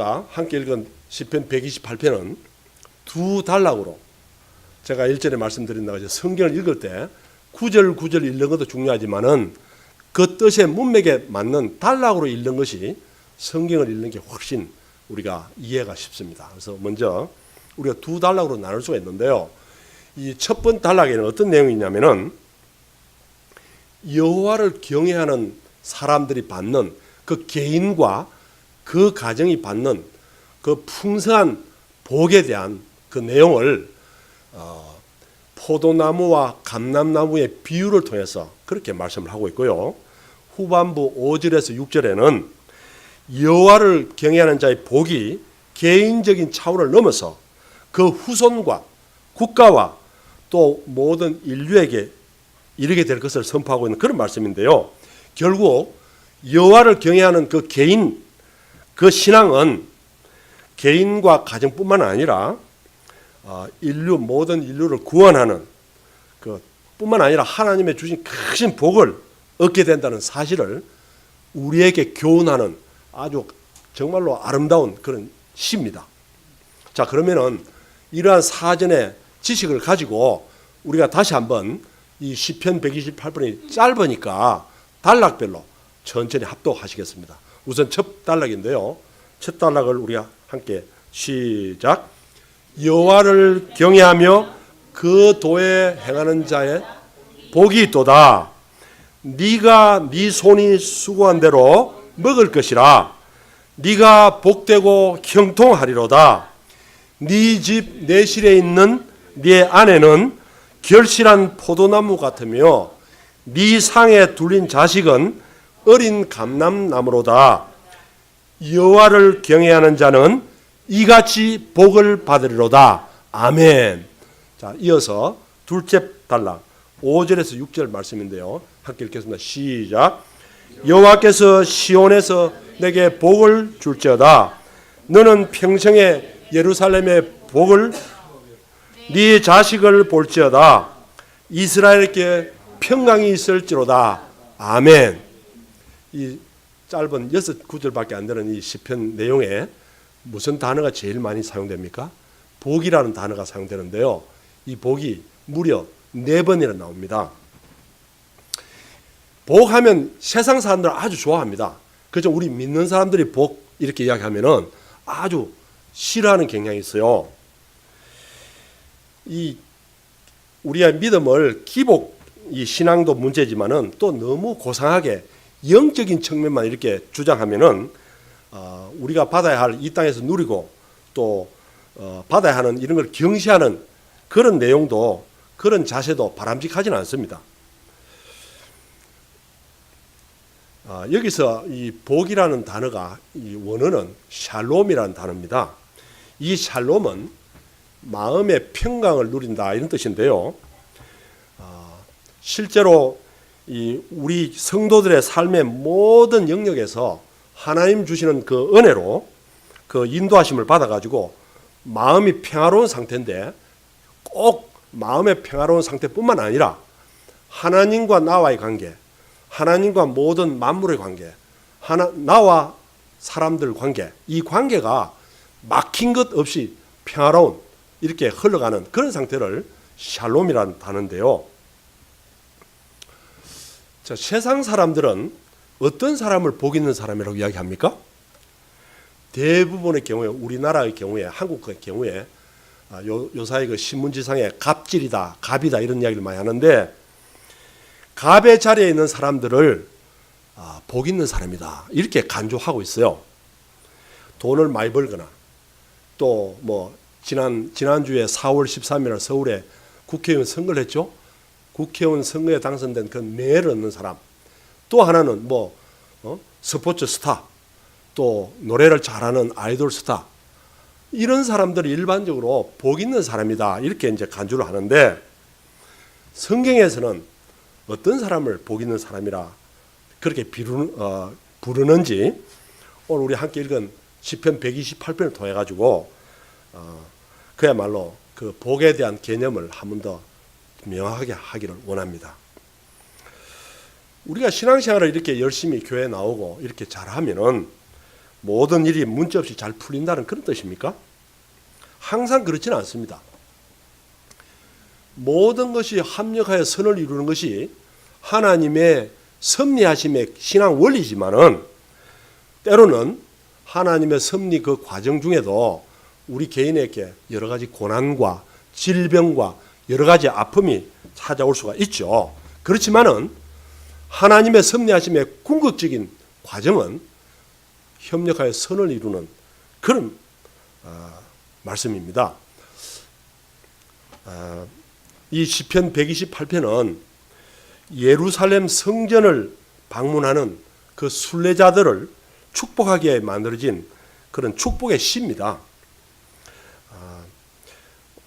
우리가 함께 읽은 시편 128편은 두 단락으로 제가 일전에 말씀드린다고 성경을 읽을 때 구절 구절 읽는 것도 중요하지만은 그 뜻의 문맥에 맞는 단락으로 읽는 것이 성경을 읽는 게 훨씬 우리가 이해가 쉽습니다. 그래서 먼저 우리가 두 단락으로 나눌 수가 있는데요. 이 첫 번째 단락에는 어떤 내용이 있냐면은 여호와를 경외하는 사람들이 받는 그 개인과 그 가정이 받는 그 풍성한 복에 대한 그 내용을 어, 포도나무와 감람나무의 비유를 통해서 그렇게 말씀을 하고 있고요. 후반부 5절에서 6절에는 여호와를 경외하는 자의 복이 개인적인 차원을 넘어서 그 후손과 국가와 또 모든 인류에게 이르게 될 것을 선포하고 있는 그런 말씀인데요. 결국 여호와를 경외하는 그 개인 그 신앙은 개인과 가정뿐만 아니라 어, 인류 모든 인류를 구원하는 그 뿐만 아니라 하나님의 주신 크신 복을 얻게 된다는 사실을 우리에게 교훈하는 아주 정말로 아름다운 그런 시입니다. 자 그러면은 이러한 사전의 지식을 가지고 우리가 다시 한번 이 시편 128편이 짧으니까 단락별로 천천히 합독하시겠습니다. 우선 첫 단락인데요. 첫 단락을 우리가 함께 시작. 여호와를 경외하며 그 도에 행하는 자의 복이 있도다. 네가 네 손이 수고한 대로 먹을 것이라. 네가 복되고 형통하리로다. 네 집 내실에 있는 네 아내는 결실한 포도나무 같으며 네 상에 둘린 자식은 어린 감람나무로다. 여호와를 경외하는 자는 이같이 복을 받으리로다. 아멘. 자, 이어서 둘째 단락 5절에서 6절 말씀인데요. 함께 읽겠습니다. 시작. 여호와께서 시온에서 내게 복을 줄지어다. 너는 평생에 예루살렘의 복을 네 자식을 볼지어다. 이스라엘께 평강이 있을지로다. 아멘. 이 짧은 여섯 구절밖에 안 되는 이 시편 내용에 무슨 단어가 제일 많이 사용됩니까? 복이라는 단어가 사용되는데요. 이 복이 무려 네 번이나 나옵니다. 복하면 세상 사람들은 아주 좋아합니다. 그죠? 우리 믿는 사람들이 복 이렇게 이야기하면은 아주 싫어하는 경향이 있어요. 이 우리의 믿음을 기복 이 신앙도 문제지만은 또 너무 고상하게 영적인 측면만 이렇게 주장하면은 어, 우리가 받아야 할 이 땅에서 누리고 또 어, 받아야 하는 이런 걸 경시하는 그런 내용도 그런 자세도 바람직하지는 않습니다. 아, 여기서 이 복이라는 단어가 이 원어는 샬롬이라는 단어입니다. 이 샬롬은 마음의 평강을 누린다 이런 뜻인데요. 아, 실제로 이 우리 성도들의 삶의 모든 영역에서 하나님 주시는 그 은혜로 그 인도하심을 받아가지고 마음이 평화로운 상태인데 꼭 마음의 평화로운 상태뿐만 아니라 하나님과 나와의 관계, 하나님과 모든 만물의 관계, 하나 나와 사람들 관계, 이 관계가 막힌 것 없이 평화로운 이렇게 흘러가는 그런 상태를 샬롬이라는 단어인데요. 자, 세상 사람들은 어떤 사람을 복 있는 사람이라고 이야기합니까? 대부분의 경우에 우리나라의 경우에 한국의 경우에 아, 요, 요사이 그 신문지상에 갑질이다, 갑이다 이런 이야기를 많이 하는데 갑의 자리에 있는 사람들을 아, 복 있는 사람이다 이렇게 간주하고 있어요. 돈을 많이 벌거나 또 뭐 지난 지난주에 4월 13일 서울에 국회의원 선거를 했죠. 국회의원 선거에 당선된 그 매를 얻는 사람. 또 하나는 뭐 어? 스포츠 스타, 또 노래를 잘하는 아이돌 스타. 이런 사람들이 일반적으로 복 있는 사람이다 이렇게 이제 간주를 하는데 성경에서는 어떤 사람을 복 있는 사람이라 그렇게 비루, 어, 부르는지 오늘 우리 함께 읽은 시편 128편을 통해 가지고 어, 그야말로 그 복에 대한 개념을 한 번 더 명확하게 하기를 원합니다. 우리가 신앙생활을 이렇게 열심히 교회 나오고 이렇게 잘하면은 모든 일이 문제없이 잘 풀린다는 그런 뜻입니까? 항상 그렇지는 않습니다. 모든 것이 합력하여 선을 이루는 것이 하나님의 섭리하심의 신앙 원리지만은 때로는 하나님의 섭리 그 과정 중에도 우리 개인에게 여러 가지 고난과 질병과 여러 가지 아픔이 찾아올 수가 있죠. 그렇지만은 하나님의 섭리하심의 궁극적인 과정은 협력하여 선을 이루는 그런 어, 말씀입니다. 어, 이 시편 128편은 예루살렘 성전을 방문하는 그 순례자들을 축복하게 만들어진 그런 축복의 시입니다. 아,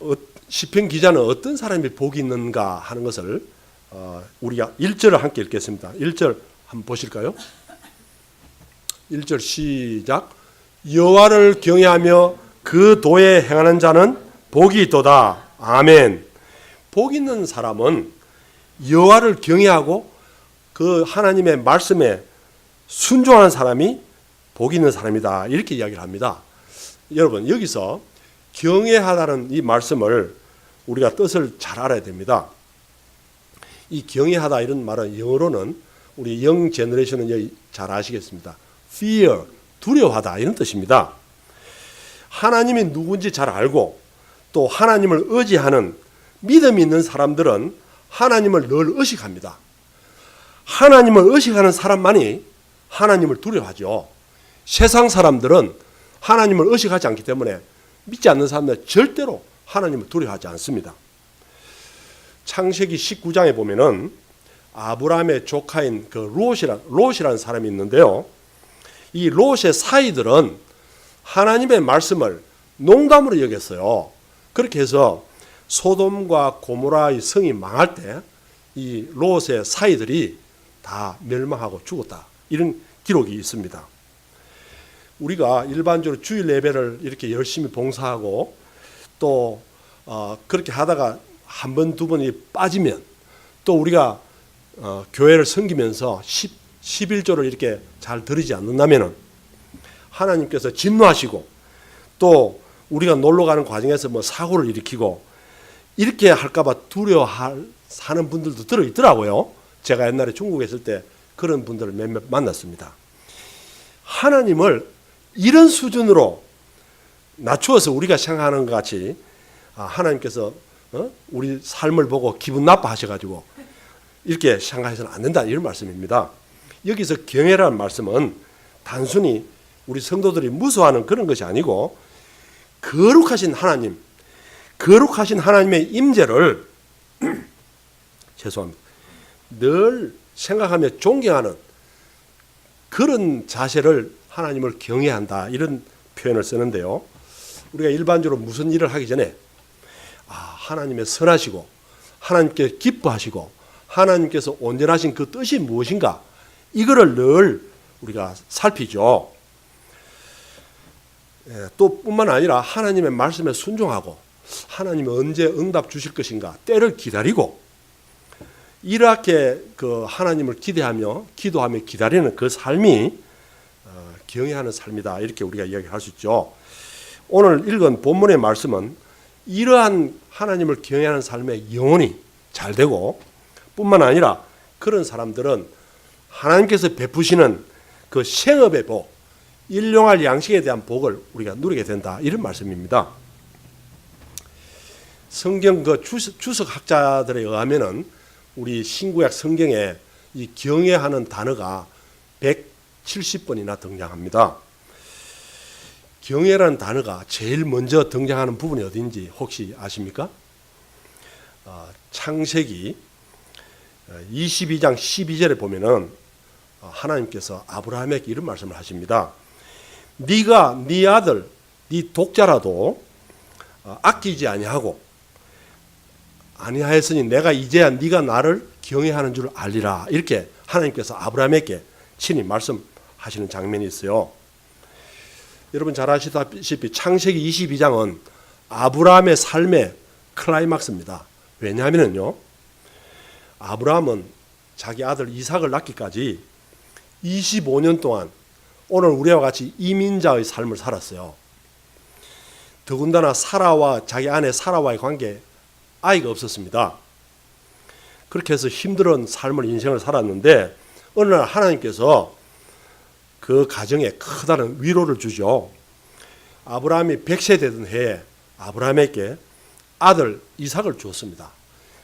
어, 시편 기자는 어떤 사람이 복이 있는가 하는 것을 어, 우리가 1절을 함께 읽겠습니다. 1절 한번 보실까요? 1절 시작. 여호와를 경외하며 그 도에 행하는 자는 복이 있도다. 아멘. 복 있는 사람은 여호와를 경외하고 그 하나님의 말씀에 순종하는 사람이 복 있는 사람이다. 이렇게 이야기를 합니다. 여러분, 여기서 경외하다는 이 말씀을 우리가 뜻을 잘 알아야 됩니다. 이 경외하다 이런 말은 영어로는 우리 영 제너레이션은 잘 아시겠습니다. fear, 두려워하다 이런 뜻입니다. 하나님이 누군지 잘 알고 또 하나님을 의지하는 믿음 있는 사람들은 하나님을 늘 의식합니다. 하나님을 의식하는 사람만이 하나님을 두려워하죠. 세상 사람들은 하나님을 의식하지 않기 때문에 믿지 않는 사람들 절대로 하나님을 두려워하지 않습니다. 창세기 19장에 보면은 아브라함의 조카인 그 롯이라 롯이라는 사람이 있는데요. 이 롯의 사이들은 하나님의 말씀을 농담으로 여겼어요. 그렇게 해서 소돔과 고모라의 성이 망할 때 이 롯의 사이들이 다 멸망하고 죽었다. 이런 기록이 있습니다. 우리가 일반적으로 주일 예배를 이렇게 열심히 봉사하고 또 어, 그렇게 하다가 한 번 두 번이 빠지면 또 우리가 어, 교회를 섬기면서 10, 11조를 이렇게 잘 드리지 않는다면 하나님께서 진노하시고 또 우리가 놀러 가는 과정에서 뭐 사고를 일으키고 이렇게 할까봐 두려워하는 분들도 들어 있더라고요. 제가 옛날에 중국에 있을 때 그런 분들을 몇몇 만났습니다. 하나님을 이런 수준으로 낮추어서 우리가 생각하는 것 같이 아, 하나님께서 어? 우리 삶을 보고 기분 나빠하셔가지고 이렇게 생각해서는 안 된다 이런 말씀입니다. 여기서 경외라는 말씀은 단순히 우리 성도들이 무서워하는 그런 것이 아니고 거룩하신 하나님, 거룩하신 하나님의 임재를 죄송합니다. 늘 생각하며 존경하는 그런 자세를 하나님을 경외한다 이런 표현을 쓰는데요. 우리가 일반적으로 무슨 일을 하기 전에 아, 하나님의 선하시고 하나님께 기뻐하시고 하나님께서 온전하신 그 뜻이 무엇인가 이거를 늘 우리가 살피죠. 예, 또 뿐만 아니라 하나님의 말씀에 순종하고 하나님이 언제 응답 주실 것인가 때를 기다리고 이렇게 그 하나님을 기대하며 기도하며 기다리는 그 삶이 어, 경외하는 삶이다 이렇게 우리가 이야기할 수 있죠. 오늘 읽은 본문의 말씀은 이러한 하나님을 경외하는 삶의 영혼이 잘 되고 뿐만 아니라 그런 사람들은 하나님께서 베푸시는 그 생업의 복, 일용할 양식에 대한 복을 우리가 누리게 된다 이런 말씀입니다. 성경 그 주석 학자들에 의하면은 우리 신구약 성경에 이 경외하는 단어가 170번이나 등장합니다. 경외라는 단어가 제일 먼저 등장하는 부분이 어딘지 혹시 아십니까? 어, 창세기 22장 12절에 보면은 어, 하나님께서 아브라함에게 이런 말씀을 하십니다. 네가 네 아들, 네 독자라도 어, 아끼지 아니하고 아니하였으니 내가 이제야 네가 나를 경외하는 줄 알리라. 이렇게 하나님께서 아브라함에게 친히 말씀하시는 장면이 있어요. 여러분 잘 아시다시피 창세기 22장은 아브라함의 삶의 클라이막스입니다. 왜냐하면요. 아브라함은 자기 아들 이삭을 낳기까지 25년 동안 오늘 우리와 같이 이민자의 삶을 살았어요. 더군다나 사라와 자기 아내 사라와의 관계 아이가 없었습니다. 그렇게 해서 힘들은 삶을 인생을 살았는데 어느 날 하나님께서 그 가정에 커다란 위로를 주죠. 아브라함이 100세 되던 해에 아브라함에게 아들 이삭을 주었습니다.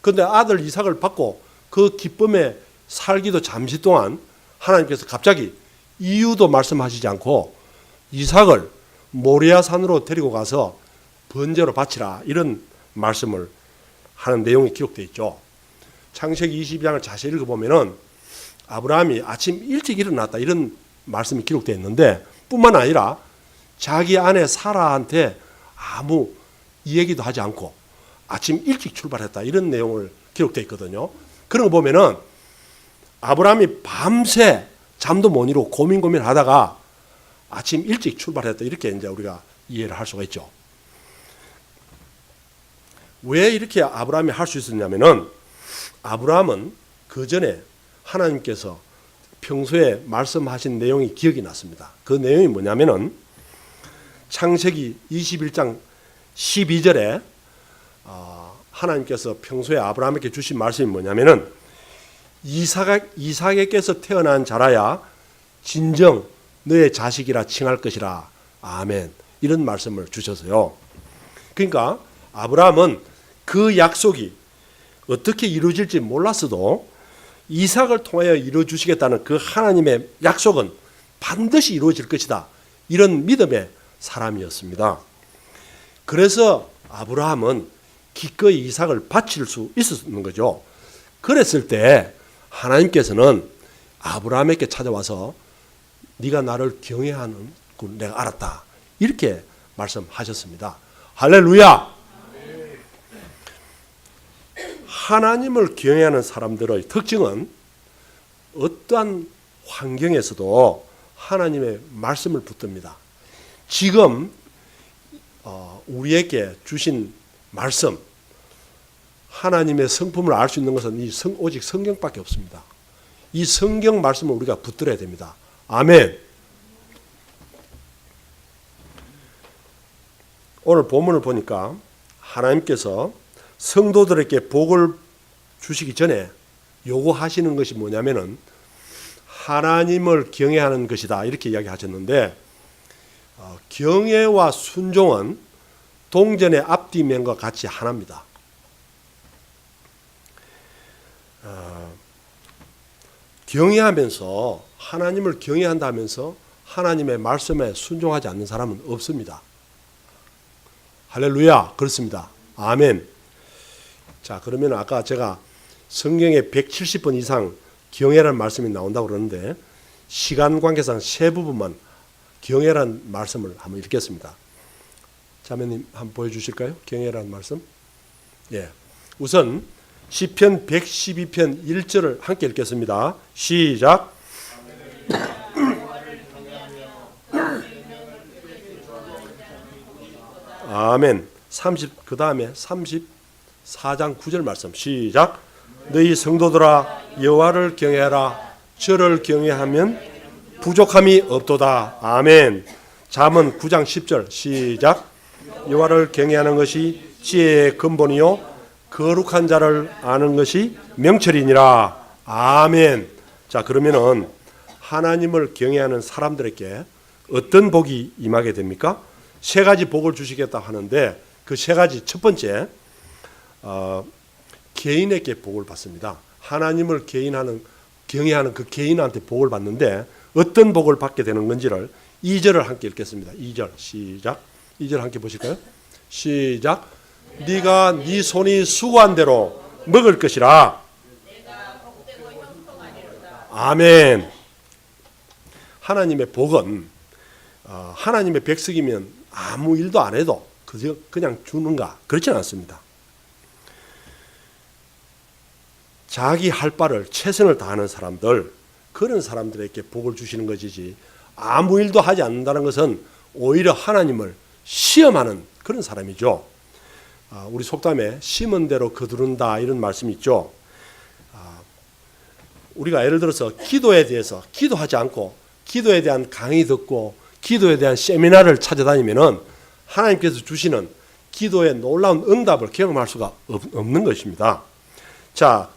그런데 아들 이삭을 받고 그 기쁨에 살기도 잠시 동안 하나님께서 갑자기 이유도 말씀하시지 않고 이삭을 모리아 산으로 데리고 가서 번제로 바치라 이런 말씀을 하는 내용이 기록되어 있죠. 창세기 22장을 자세히 읽어보면은 아브라함이 아침 일찍 일어났다 이런 말씀이 기록되어 있는데 뿐만 아니라 자기 아내 사라한테 아무 이야기도 하지 않고 아침 일찍 출발했다 이런 내용을 기록되어 있거든요. 그런 거 보면은 아브라함이 밤새 잠도 못 이루고 고민 고민 하다가 아침 일찍 출발했다 이렇게 이제 우리가 이해를 할 수가 있죠. 왜 이렇게 아브라함이 할 수 있었냐면은 아브라함은 그 전에 하나님께서 평소에 말씀하신 내용이 기억이 났습니다. 그 내용이 뭐냐면은 창세기 21장 12절에 어, 하나님께서 평소에 아브라함에게 주신 말씀이 뭐냐면은 이삭 이삭에게서 태어난 자라야 진정 너의 자식이라 칭할 것이라 아멘 이런 말씀을 주셔서요. 그러니까 아브라함은 그 약속이 어떻게 이루어질지 몰랐어도 이삭을 통하여 이루어 주시겠다는 그 하나님의 약속은 반드시 이루어질 것이다. 이런 믿음의 사람이었습니다. 그래서 아브라함은 기꺼이 이삭을 바칠 수 있었는 거죠. 그랬을 때 하나님께서는 아브라함에게 찾아와서 네가 나를 경외하는 걸 내가 알았다. 이렇게 말씀하셨습니다. 할렐루야. 하나님을 경외하는 사람들의 특징은 어떠한 환경에서도 하나님의 말씀을 붙듭니다. 지금 어, 우리에게 주신 말씀, 하나님의 성품을 알 수 있는 것은 이 성, 오직 성경밖에 없습니다. 이 성경 말씀을 우리가 붙들어야 됩니다. 아멘. 오늘 본문을 보니까 하나님께서 성도들에게 복을 주시기 전에 요구하시는 것이 뭐냐면은 하나님을 경외하는 것이다 이렇게 이야기하셨는데 어, 경외와 순종은 동전의 앞뒤면과 같이 하나입니다. 어, 경외하면서 하나님을 경외한다면서 하나님의 말씀에 순종하지 않는 사람은 없습니다. 할렐루야 그렇습니다. 아멘. 자, 그러면 아까 제가 성경에 170번 이상 경애라는 말씀이 나온다고 그러는데 시간 관계상 세 부분만 경애라는 말씀을 한번 읽겠습니다. 자매님 한번 보여 주실까요? 경애라는 말씀. 예. 우선 시편 112편 1절을 함께 읽겠습니다. 시작. 아멘. 30 그다음에 34장 9절 말씀 시작. 너희 성도들아 여호와를 경외하라. 저를 경외하면 부족함이 없도다. 아멘. 잠언 9장 10절 시작. 여호와를 경외하는 것이 지혜의 근본이요 거룩한 자를 아는 것이 명철이니라. 아멘. 자, 그러면은 하나님을 경외하는 사람들에게 어떤 복이 임하게 됩니까? 세 가지 복을 주시겠다 하는데 그 세 가지 첫 번째 어, 개인에게 복을 받습니다. 하나님을 개인하는 경외하는 그 개인한테 복을 받는데 어떤 복을 받게 되는 건지를 2절을 함께 읽겠습니다. 2절 시작. 2절 함께 보실까요? 시작. 네가 네 손이 수고한 대로 먹을 것이라. 아멘. 하나님의 복은 어, 하나님의 백성이면 아무 일도 안 해도 그냥 주는가 그렇지는 않습니다. 자기 할 바를 최선을 다하는 사람들 그런 사람들에게 복을 주시는 것이지 아무 일도 하지 않는다는 것은 오히려 하나님을 시험하는 그런 사람이죠. 아, 우리 속담에 심은 대로 거두른다 이런 말씀이 있죠. 아, 우리가 예를 들어서 기도에 대해서 기도하지 않고 기도에 대한 강의 듣고 기도에 대한 세미나를 찾아다니면은 하나님께서 주시는 기도의 놀라운 응답을 경험할 수가 없- 없는 것입니다. 자,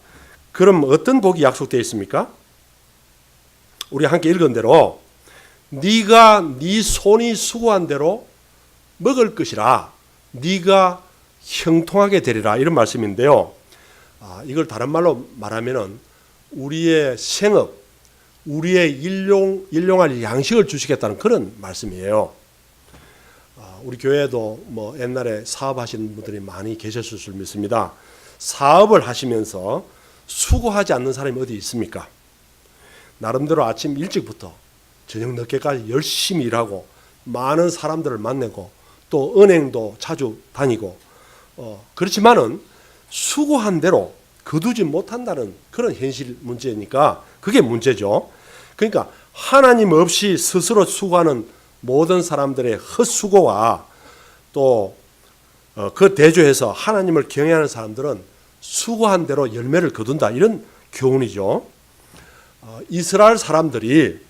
그럼 어떤 복이 약속되어 있습니까? 우리 함께 읽은 대로 네가 네 손이 수고한 대로 먹을 것이라 네가 형통하게 되리라 이런 말씀인데요. 아, 이걸 다른 말로 말하면은 우리의 생업, 우리의 일용 일용할 양식을 주시겠다는 그런 말씀이에요. 아, 우리 교회도 뭐 옛날에 사업하시는 분들이 많이 계셨을 줄 믿습니다. 사업을 하시면서 수고하지 않는 사람이 어디 있습니까? 나름대로 아침 일찍부터 저녁 늦게까지 열심히 일하고 많은 사람들을 만나고 또 은행도 자주 다니고 어, 그렇지만은 수고한 대로 거두지 못한다는 그런 현실 문제니까 그게 문제죠. 그러니까 하나님 없이 스스로 수고하는 모든 사람들의 헛수고와 또그 대조해서 하나님을 경외하는 사람들은 수고한 대로 열매를 거둔다 이런 교훈이죠. 어, 이스라엘 사람들이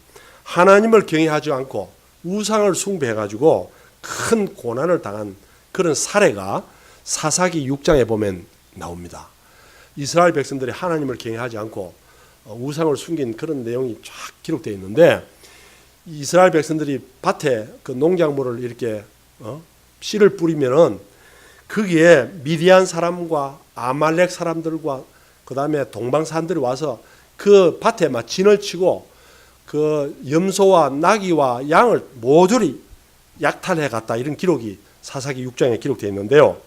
하나님을 경외하지 않고 우상을 숭배해 가지고 큰 고난을 당한 그런 사례가 사사기 6장에 보면 나옵니다. 이스라엘 백성들이 하나님을 경외하지 않고 어, 우상을 숨긴 그런 내용이 쫙 기록되어 있는데 이스라엘 백성들이 밭에 그 농작물을 이렇게 어? 씨를 뿌리면은 거기에 미디안 사람과 아말렉 사람들과 그 다음에 동방 사람들이 와서 그 밭에 막 진을 치고 그 염소와 나귀와 양을 모조리 약탈해 갔다 이런 기록이 사사기 6장에 기록되어 있는데요.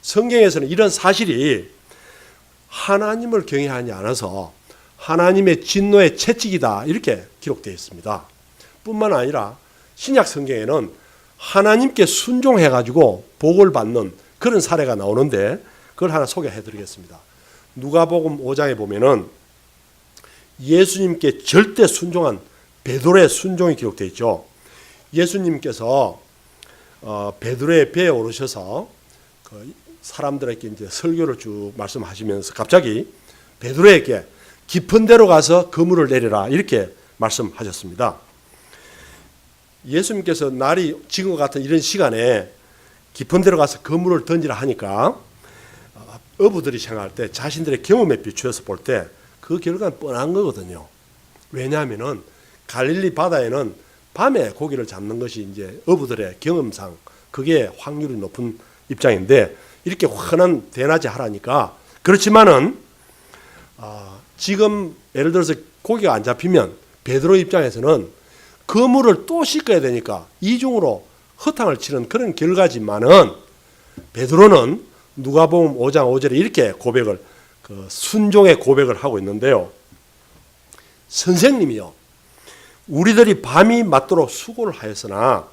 성경에서는 이런 사실이 하나님을 경외하지 않아서 하나님의 진노의 채찍이다 이렇게 기록되어 있습니다. 뿐만 아니라 신약 성경에는 하나님께 순종해 가지고 복을 받는 그런 사례가 나오는데 그걸 하나 소개해 드리겠습니다. 누가복음 5장에 보면은 예수님께 절대 순종한 베드로의 순종이 기록되어 있죠. 예수님께서 어, 베드로의 배에 오르셔서 그 사람들에게 이제 설교를 쭉 말씀하시면서 갑자기 베드로에게 깊은 데로 가서 그물을 내려라 이렇게 말씀하셨습니다. 예수님께서 날이 지금과 같은 이런 시간에 깊은 데로 가서 그물을 던지라 하니까 어, 어부들이 생각할 때 자신들의 경험에 비추어서 볼 때 그 결과는 뻔한 거거든요. 왜냐하면은 갈릴리 바다에는 밤에 고기를 잡는 것이 이제 어부들의 경험상 그게 확률이 높은 입장인데 이렇게 환한 대낮에 하라니까 그렇지만은 아, 지금 예를 들어서 고기가 안 잡히면 베드로 입장에서는 그물을 또 씻어야 되니까 이중으로 허탕을 치는 그런 결과지만은 베드로는 누가복음 5장 5절에 이렇게 고백을 그 순종의 고백을 하고 있는데요. 선생님이요. 우리들이 밤이 맞도록 수고를 하였으나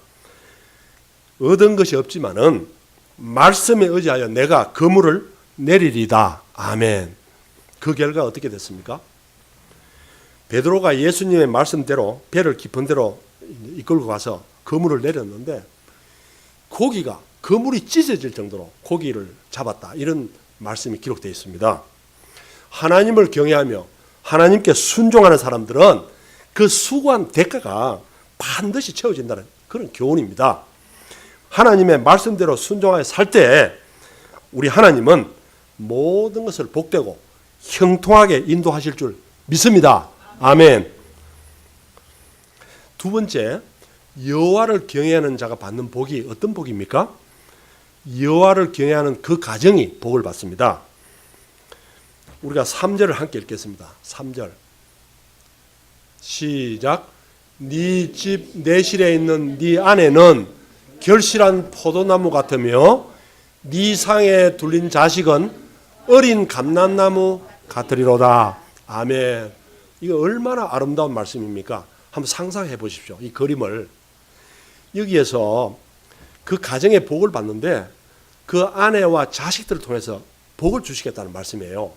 얻은 것이 없지만은 말씀에 의지하여 내가 그물을 내리리다. 아멘. 그 결과 어떻게 됐습니까? 베드로가 예수님의 말씀대로 배를 깊은 데로 이끌고 가서 그물을 내렸는데 고기가 그물이 찢어질 정도로 고기를 잡았다. 이런 말씀이 기록되어 있습니다. 하나님을 경외하며 하나님께 순종하는 사람들은 그 수고한 대가가 반드시 채워진다는 그런 교훈입니다. 하나님의 말씀대로 순종하여 살 때 우리 하나님은 모든 것을 복되고 형통하게 인도하실 줄 믿습니다. 아멘. 두 번째, 여호와를 경외하는 자가 받는 복이 어떤 복입니까? 여호와를 경외하는 그 가정이 복을 받습니다. 우리가 3절을 함께 읽겠습니다. 3절. 시작. 네 집 내실에 있는 네 아내는 결실한 포도나무 같으며 네 상에 둘린 자식은 어린 감람나무 같으리로다. 아멘. 이거 얼마나 아름다운 말씀입니까? 한번 상상해 보십시오. 이 그림을 여기에서 그 가정의 복을 받는데 그 아내와 자식들을 통해서 복을 주시겠다는 말씀이에요.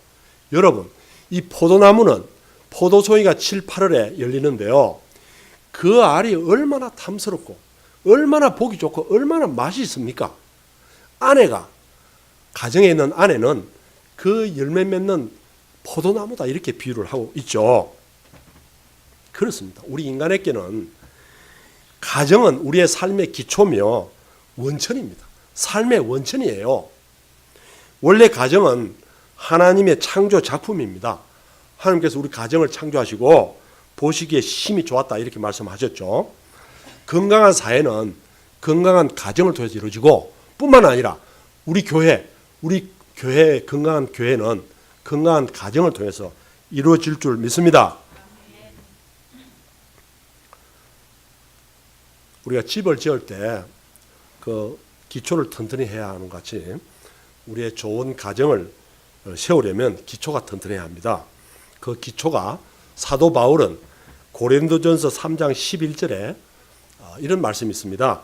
여러분, 이 포도나무는 포도송이가 7, 8월에 열리는데요. 그 알이 얼마나 탐스럽고 얼마나 보기 좋고 얼마나 맛이 있습니까? 아내가 가정에 있는 아내는 그 열매 맺는 포도나무다 이렇게 비유를 하고 있죠. 그렇습니다. 우리 인간에게는 가정은 우리의 삶의 기초며 원천입니다. 삶의 원천이에요. 원래 가정은 하나님의 창조 작품입니다. 하나님께서 우리 가정을 창조하시고 보시기에 심히 좋았다 이렇게 말씀하셨죠. 건강한 사회는 건강한 가정을 통해서 이루어지고 뿐만 아니라 우리 교회, 우리 교회 건강한 교회는 건강한 가정을 통해서 이루어질 줄 믿습니다. 우리가 집을 지을 때 그 기초를 튼튼히 해야 하는 것 같이 우리의 좋은 가정을 어, 세우려면 기초가 튼튼해야 합니다. 그 기초가 사도 바울은 고린도전서 3장 11절에 어, 이런 말씀이 있습니다.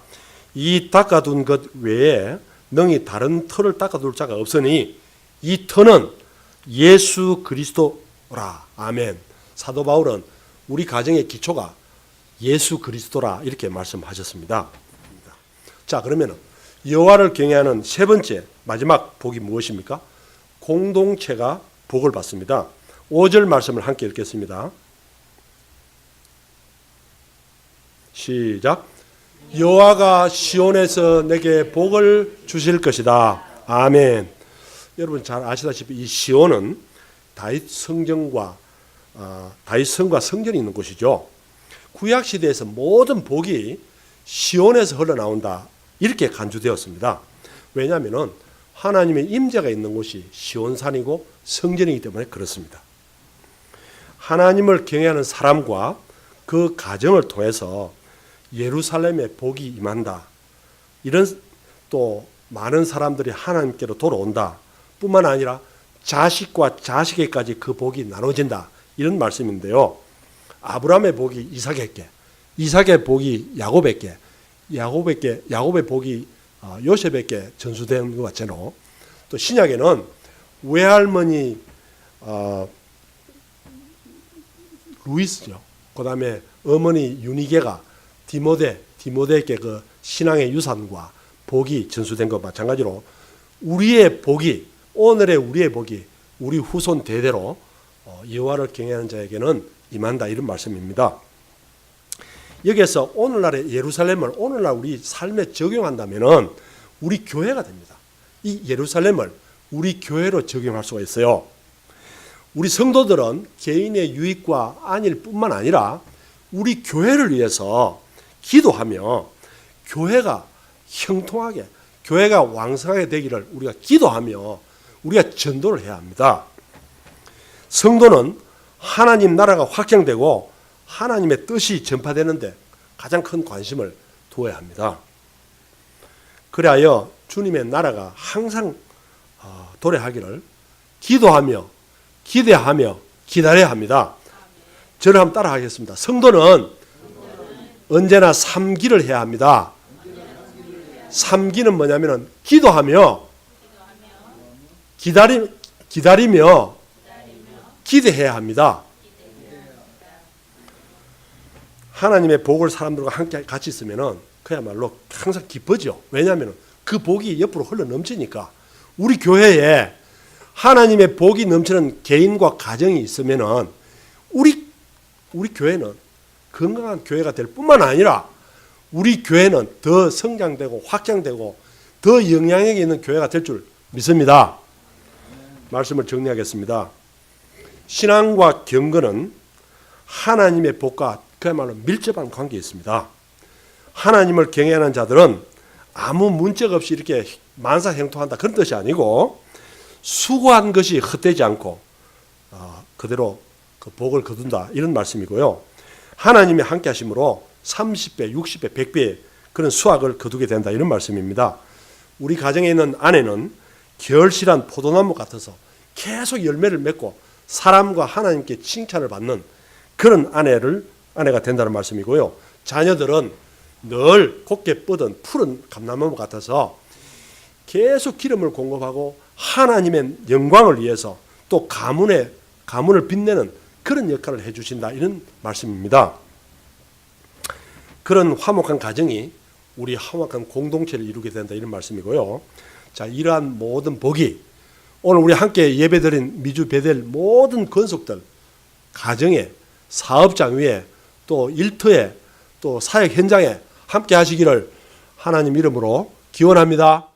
이 닦아둔 것 외에 능히 다른 터를 닦아둘 자가 없으니 이 터는 예수 그리스도라. 아멘. 사도 바울은 우리 가정의 기초가 예수 그리스도라 이렇게 말씀하셨습니다. 자, 그러면은 여호와를 경외하는 세 번째 마지막 복이 무엇입니까? 공동체가 복을 받습니다. 5절 말씀을 함께 읽겠습니다. 시작. 여호와가 시온에서 내게 복을 주실 것이다. 아멘. 여러분 잘 아시다시피 이 시온은 다윗 성전과 어, 다윗 성과 성전이 있는 곳이죠. 구약 시대에서 모든 복이 시온에서 흘러나온다 이렇게 간주되었습니다. 왜냐하면은 하나님의 임재가 있는 곳이 시온산이고 성전이기 때문에 그렇습니다. 하나님을 경외하는 사람과 그 가정을 통해서 예루살렘에 복이 임한다. 이런 또 많은 사람들이 하나님께로 돌아온다. 뿐만 아니라 자식과 자식에까지 그 복이 나눠진다. 이런 말씀인데요. 아브라함의 복이 이삭에게, 이삭의 복이 야곱에게, 야곱에게 야곱의 복이 어, 요셉에게 전수된 것 같잖아요. 또 신약에는 외할머니 어, 루이스죠. 그다음에 어머니 유니게가 디모데 디모데에게 그 신앙의 유산과 복이 전수된 것 마찬가지로 우리의 복이 오늘의 우리의 복이 우리 후손 대대로 어, 여호와를 경외하는 자에게는 임한다 이런 말씀입니다. 여기에서 오늘날의 예루살렘을 오늘날 우리 삶에 적용한다면은 우리 교회가 됩니다. 이 예루살렘을 우리 교회로 적용할 수가 있어요. 우리 성도들은 개인의 유익과 안일 뿐만 아니라 우리 교회를 위해서 기도하며 교회가 형통하게 교회가 왕성하게 되기를 우리가 기도하며 우리가 전도를 해야 합니다. 성도는 하나님 나라가 확장되고 하나님의 뜻이 전파되는데 가장 큰 관심을 두어야 합니다. 그래야 주님의 나라가 항상 어, 도래하기를 기도하며 기대하며 기다려야 합니다. 저를 한번 따라하겠습니다. 성도는 언제나 삼기를 해야 합니다. 삼기는 뭐냐면은 기도하며 기다리, 기다리며 기대해야 합니다. 하나님의 복을 사람들과 함께 같이 있으면은 그야말로 항상 기뻐져. 왜냐하면 그 복이 옆으로 흘러 넘치니까 우리 교회에 하나님의 복이 넘치는 개인과 가정이 있으면은 우리 우리 교회는 건강한 교회가 될 뿐만 아니라 우리 교회는 더 성장되고 확장되고 더 영향력이 있는 교회가 될 줄 믿습니다. 말씀을 정리하겠습니다. 신앙과 경건은 하나님의 복과 그야말로 밀접한 관계에 있습니다. 하나님을 경외하는 자들은 아무 문책 없이 이렇게 만사행통한다 그런 뜻이 아니고 수고한 것이 헛되지 않고 어, 그대로 그 복을 거둔다 이런 말씀이고요. 하나님이 함께 하심으로 30배, 60배, 100배 그런 수확을 거두게 된다 이런 말씀입니다. 우리 가정에 있는 아내는 결실한 포도나무 같아서 계속 열매를 맺고 사람과 하나님께 칭찬을 받는 그런 아내를 아내가 된다는 말씀이고요. 자녀들은 늘 곱게 뻗은 푸른 감나무 같아서 계속 기름을 공급하고 하나님의 영광을 위해서 또 가문의 가문을 빛내는 그런 역할을 해 주신다 이런 말씀입니다. 그런 화목한 가정이 우리 화목한 공동체를 이루게 된다 이런 말씀이고요. 자, 이러한 모든 복이 오늘 우리 함께 예배드린 미주 베델 모든 건속들 가정에 사업장 위에 또 일터에 또 사역 현장에 함께 하시기를 하나님 이름으로 기원합니다.